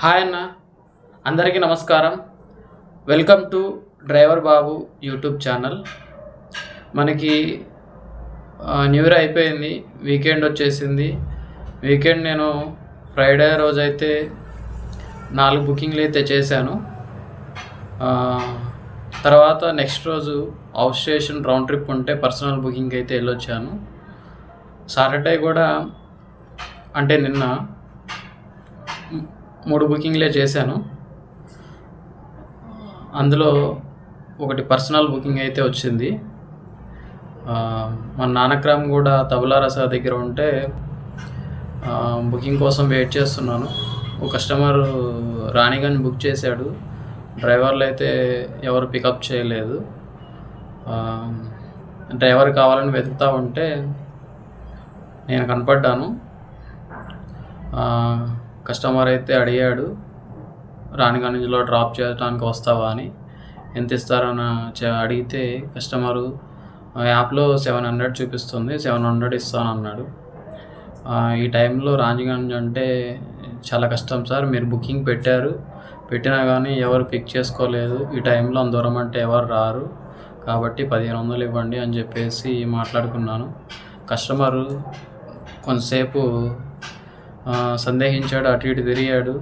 Hi అన్న. అందరికీ నమస్కారం. Welcome to driver Babu YouTube channel. మనకి న్యూ ఇయర్ అయిపోయింది. వీకెండ్ వచ్చేసింది. వీకెండ్ నేను ఫ్రైడే రోజైతే నాలుగు బుకింగ్లు అయితే చేశాను. తర్వాత నెక్స్ట్ రోజు అవుట్ స్టేషన్ రౌండ్ ట్రిప్ ఉంటే పర్సనల్ బుకింగ్ అయితే వెళ్ళొచ్చాను. సాటర్డే కూడా అంటే నిన్న మూడు బుకింగ్లే చేశాను. అందులో ఒకటి పర్సనల్ బుకింగ్ అయితే వచ్చింది. మా నానక్రామ్ కూడా తబలారస దగ్గర ఉంటే బుకింగ్ కోసం వెయిట్ చేస్తున్నాను. ఒక కస్టమర్ రాణిగంజ్ బుక్ చేశాడు. డ్రైవర్లు అయితే ఎవరు పికప్ చేయలేదు. డ్రైవర్ కావాలని వెతుకుతూ ఉంటే నేను కనపడ్డాను. కస్టమర్ అయితే అడిగాడు రాణిగంజ్లో డ్రాప్ చేయడానికి వస్తావా అని. ఎంత ఇస్తారని అడిగితే కస్టమరు యాప్లో సెవెన్ హండ్రెడ్ చూపిస్తుంది సెవెన్ హండ్రెడ్ ఇస్తాను అన్నాడు. ఈ టైంలో రాణిగంజ్ అంటే చాలా కష్టం సార్ మీరు బుకింగ్ పెట్టారు. పెట్టినా కానీ ఎవరు పిక్ చేసుకోలేదు. ఈ టైంలో అంత దూరం అంటే ఎవరు రారు. కాబట్టి పదిహేను వందలు ఇవ్వండి అని చెప్పేసి మాట్లాడుకున్నాను. కస్టమరు కొంతసేపు సందేహించాడు అటు ఇటు తిరిగాడు.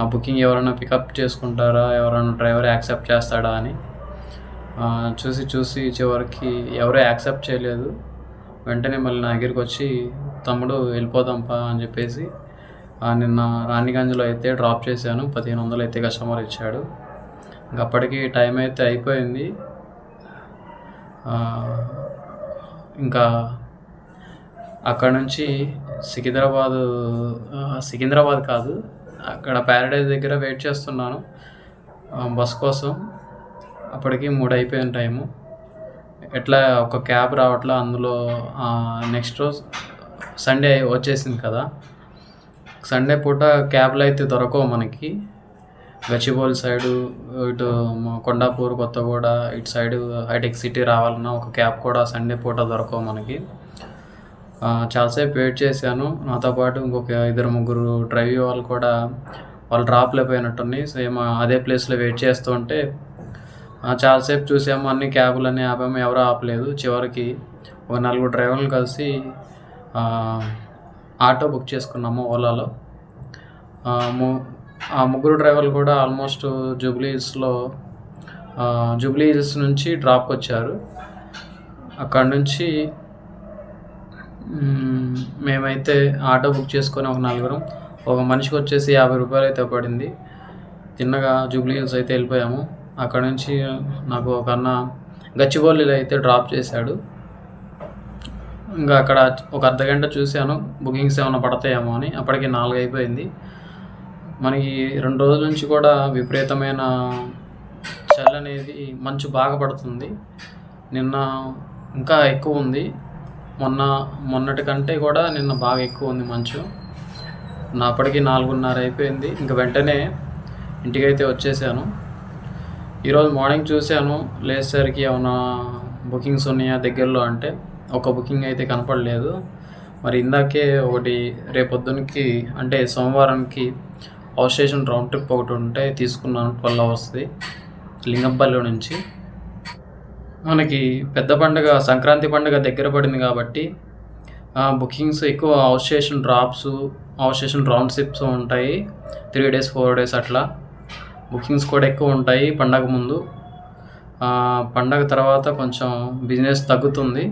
ఆ బుకింగ్ ఎవరైనా పికప్ చేసుకుంటారా? ఎవరైనా డ్రైవర్ యాక్సెప్ట్ చేస్తాడా అని. చూసి చూసి చివరికి ఎవరు యాక్సెప్ట్ చేయలేదు. వెంటనే మళ్ళీ నా దగ్గరికి వచ్చి తమ్ముడు వెళ్ళిపోదాంపా అని చెప్పేసి నిన్న రాణిగంజ్లో అయితే డ్రాప్ చేశాను. పదిహేను వందలు అయితే కస్టమర్ ఇచ్చాడు. ఇంక అప్పటికి టైం అయితే అయిపోయింది. ఇంకా అక్కడ నుంచి సికింద్రాబాద్ సికింద్రాబాద్ కాదు. అక్కడ ప్యారడైజ్ దగ్గర వెయిట్ చేస్తున్నాను. బస్ కోసం. అప్పటికి మూడు అయిపోయిన టైము. ఎట్లా ఒక క్యాబ్ రావట్లా అందులో నెక్స్ట్ రోజు సండే వచ్చేసింది కదా. సండే పూట క్యాబ్లు అయితే దొరకవు మనకి. గచ్చిబౌలి సైడు ఇటు కొండాపూర్ కొత్తగూడ ఇటు సైడు హైటెక్ సిటీ రావాలన్నా ఒక క్యాబ్ కూడా సండే పూట దొరకవు మనకి. చాలాసేపు వెయిట్ చేశాను. నాతో పాటు ఇంకొక ఇద్దరు ముగ్గురు డ్రైవ్ వాళ్ళు కూడా వాళ్ళు డ్రాప్ అయిపోయినట్టున్నాయి సేమ్ అదే ప్లేస్లో వెయిట్ చేస్తూ ఉంటే చాలాసేపు చూసాము. అన్ని క్యాబులు అన్నీ ఆపాము. ఎవరు ఆపలేదు. చివరికి ఒక నలుగురు డ్రైవర్లు కలిసి ఆటో బుక్ చేసుకున్నాము ఓలాలో. ఆ, ము- ఆ ముగ్గురు డ్రైవర్లు కూడా ఆల్మోస్ట్ జూబ్లీ హిల్స్లో జూబ్లీ హిల్స్ నుంచి డ్రాప్కి వచ్చారు. అక్కడ నుంచి మేమైతే ఆటో బుక్ చేసుకొని ఒక నలుగురం. ఒక మనిషికి వచ్చేసి యాభై రూపాయలు అయితే పడింది. తిన్నగా జూబ్లీ హిల్స్ అయితే వెళ్ళిపోయాము. అక్కడ నుంచి నాకు ఒక అన్న గచ్చిబౌలిలో అయితే డ్రాప్ చేశాడు. ఇంకా అక్కడ ఒక అర్ధ గంట చూశాను. బుకింగ్స్ ఏమైనా పడతాయేమో అని. అప్పటికి నాలుగు అయిపోయింది. మనకి రెండు రోజుల నుంచి కూడా విపరీతమైన చలి అనేది మంచు బాగా పడుతుంది. నిన్న ఇంకా ఎక్కువ ఉంది. మొన్న మొన్నటి కంటే కూడా నిన్న బాగా ఎక్కువ ఉంది మంచు. నా అప్పటికి నాలుగున్నర అయిపోయింది. ఇంకా వెంటనే ఇంటికైతే వచ్చేసాను. ఈరోజు మార్నింగ్ చూశాను లేచేసరికి ఏమైనా బుకింగ్స్ ఉన్నాయా దగ్గరలో అంటే ఒక బుకింగ్ అయితే కనపడలేదు. మరి ఇందాకే ఒకటి రేపొద్దునకి అంటే సోమవారానికి అవుట్ స్టేషన్ రౌండ్ ట్రిప్ ఒకటి ఉంటే తీసుకున్నాను ట్వెల్వ్ అవర్స్ది. లింగంపల్లి నుంచి. మనకి పెద్ద పండుగ సంక్రాంతి పండుగ దగ్గర పడింది కాబట్టి బుకింగ్స్ ఎక్కువ out station drops out station round trips ఉంటాయి. త్రీ డేస్ ఫోర్ డేస్ అట్లా. బుకింగ్స్ కూడా ఎక్కువ ఉంటాయి పండగ ముందు. పండగ తర్వాత కొంచెం బిజినెస్ తగ్గుతుంది.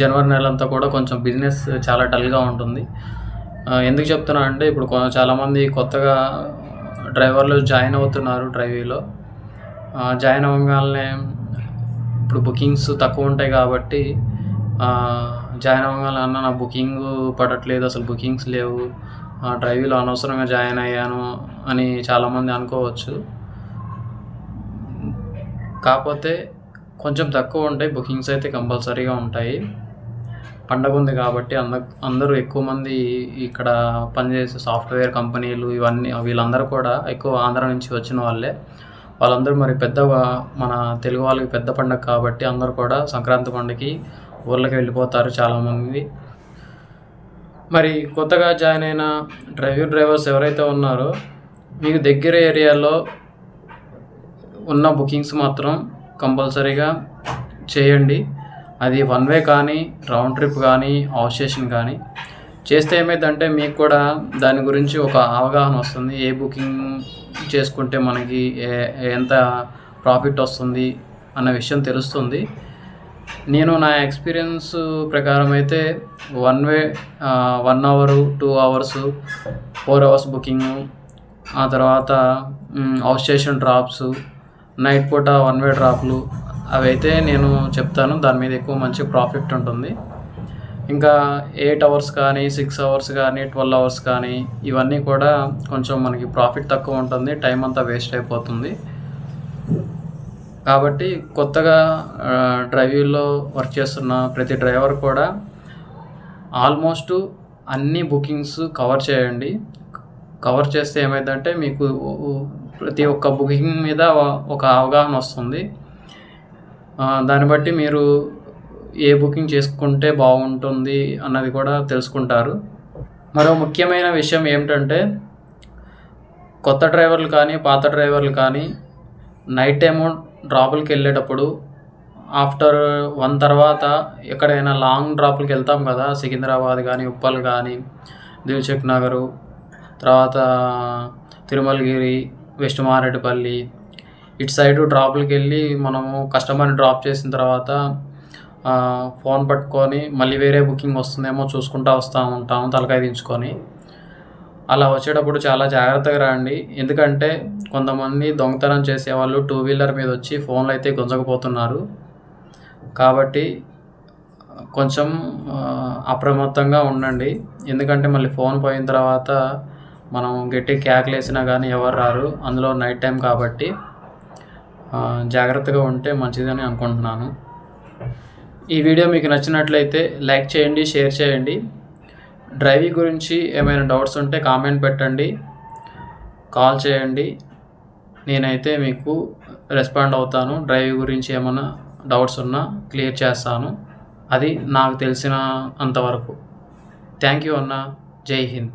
జనవరి నెలంతా కూడా కొంచెం బిజినెస్ చాలా డల్గా ఉంటుంది. ఎందుకు చెప్తున్నా అంటే ఇప్పుడు చాలామంది కొత్తగా డ్రైవర్లు జాయిన్ అవుతున్నారు డ్రైవీలో జాయిన్ అవ్వగానే ఇప్పుడు బుకింగ్స్ తక్కువ ఉంటాయి కాబట్టి జాయిన్ అవ్వగానే అన్న నా బుకింగ్ పడట్లేదు అసలు బుకింగ్స్ లేవు. ఆ, డ్రైవింగ్లో అనవసరంగా జాయిన్ అయ్యాను అని చాలామంది అనుకోవచ్చు. కాకపోతే కొంచెం తక్కువ ఉంటాయి బుకింగ్స్ అయితే కంపల్సరీగా ఉంటాయి. పండగ ఉంది కాబట్టి అంద అందరూ ఎక్కువ మంది ఇక్కడ పనిచేసే సాఫ్ట్వేర్ కంపెనీలు ఇవన్నీ వీళ్ళందరూ కూడా ఎక్కువ ఆంధ్ర నుంచి వచ్చిన వాళ్ళే. వాళ్ళందరూ మరి పెద్ద మన తెలుగు వాళ్ళకి పెద్ద పండగ కాబట్టి అందరూ కూడా సంక్రాంతి పండుగకి ఊర్లకి వెళ్ళిపోతారు చాలామంది. మరి కొత్తగా జాయిన్ అయిన డ్రైవర్ డ్రైవర్స్ ఎవరైతే ఉన్నారో మీకు దగ్గర ఏరియాలో ఉన్న బుకింగ్స్ మాత్రం కంపల్సరీగా చేయండి. అది వన్ వే కానీ రౌండ్ ట్రిప్ కానీ అవుట్ స్టేషన్ కానీ. చేస్తే ఏమైందంటే మీకు కూడా దాని గురించి ఒక అవగాహన వస్తుంది. ఏ బుకింగ్ చేసుకుంటే మనకి ఎంత ప్రాఫిట్ వస్తుంది అన్న విషయం తెలుస్తుంది. నేను నా ఎక్స్పీరియన్స్ ప్రకారం అయితే one way one hour two hours four hours booking ఆ తర్వాత అవుట్ స్టేషన్ డ్రాప్స్ నైట్ పూట వన్ వే డ్రాప్లు అవైతే నేను చెప్తాను. దాని మీద ఎక్కువ మంచి ప్రాఫిట్ ఉంటుంది. ఇంకా ఎయిట్ అవర్స్ కానీ సిక్స్ అవర్స్ కానీ ట్వెల్వ్ అవర్స్ కానీ ఇవన్నీ కూడా కొంచెం మనకి ప్రాఫిట్ తక్కువ ఉంటుంది టైం అంతా వేస్ట్ అయిపోతుంది. కాబట్టి కొత్తగా డ్రైవ్లో డ్రైవింగ్లో వర్క్ చేస్తున్న ప్రతి డ్రైవర్ కూడా ఆల్మోస్ట్ అన్ని బుకింగ్స్ కవర్ చేయండి. కవర్ చేస్తే ఏమైందంటే మీకు ప్రతి ఒక్క బుకింగ్ మీద ఒక అవగాహన వస్తుంది. దాన్ని బట్టి మీరు ఏ బుకింగ్ చేసుకుంటే బాగుంటుంది అన్నది కూడా తెలుసుకుంటారు. మరో ముఖ్యమైన విషయం ఏమిటంటే కొత్త డ్రైవర్లు కానీ పాత డ్రైవర్లు కానీ నైట్ టైము డ్రాపులకి వెళ్ళేటప్పుడు ఆఫ్టర్ వన్ తర్వాత ఎక్కడైనా లాంగ్ డ్రాపులకి వెళ్తాం కదా సికింద్రాబాద్ కానీ ఉప్పల్ కానీ దిల్సుఖ్ నగరు తర్వాత తిరుమలగిరి వెస్ట్ మారేడుపల్లి ఇటు సైడ్ డ్రాపులకి వెళ్ళి మనము కస్టమర్ని డ్రాప్ చేసిన తర్వాత ఫోన్ పట్టుకొని మళ్ళీ వేరే బుకింగ్ వస్తుందేమో చూసుకుంటా వస్తూ ఉంటాము తలకాయ దించుకొని. అలా వచ్చేటప్పుడు చాలా జాగ్రత్తగా రండి. ఎందుకంటే కొంతమంది దొంగతనం చేసేవాళ్ళు టూ వీలర్ మీద వచ్చి ఫోన్లు అయితే గుంజకపోతున్నారు. కాబట్టి కొంచెం అప్రమత్తంగా ఉండండి. ఎందుకంటే మళ్ళీ ఫోన్ పోయిన తర్వాత మనం గట్టి క్యాక్లు వేసినా కానీ ఎవరు రారు. అందులో నైట్ టైం కాబట్టి జాగ్రత్తగా ఉంటే మంచిదని అనుకుంటున్నాను. ఈ వీడియో మీకు నచ్చినట్లయితే లైక్ చేయండి షేర్ చేయండి. డ్రైవింగ్ గురించి ఏమైనా డౌట్స్ ఉంటే కామెంట్ పెట్టండి. కాల్ చేయండి. నేనైతే మీకు రెస్పాండ్ అవుతాను. డ్రైవింగ్ గురించి ఏమైనా డౌట్స్ ఉన్నా క్లియర్ చేస్తాను. అది నాకు తెలిసిన అంతవరకు థ్యాంక్ యూ అన్న. జై హింద్.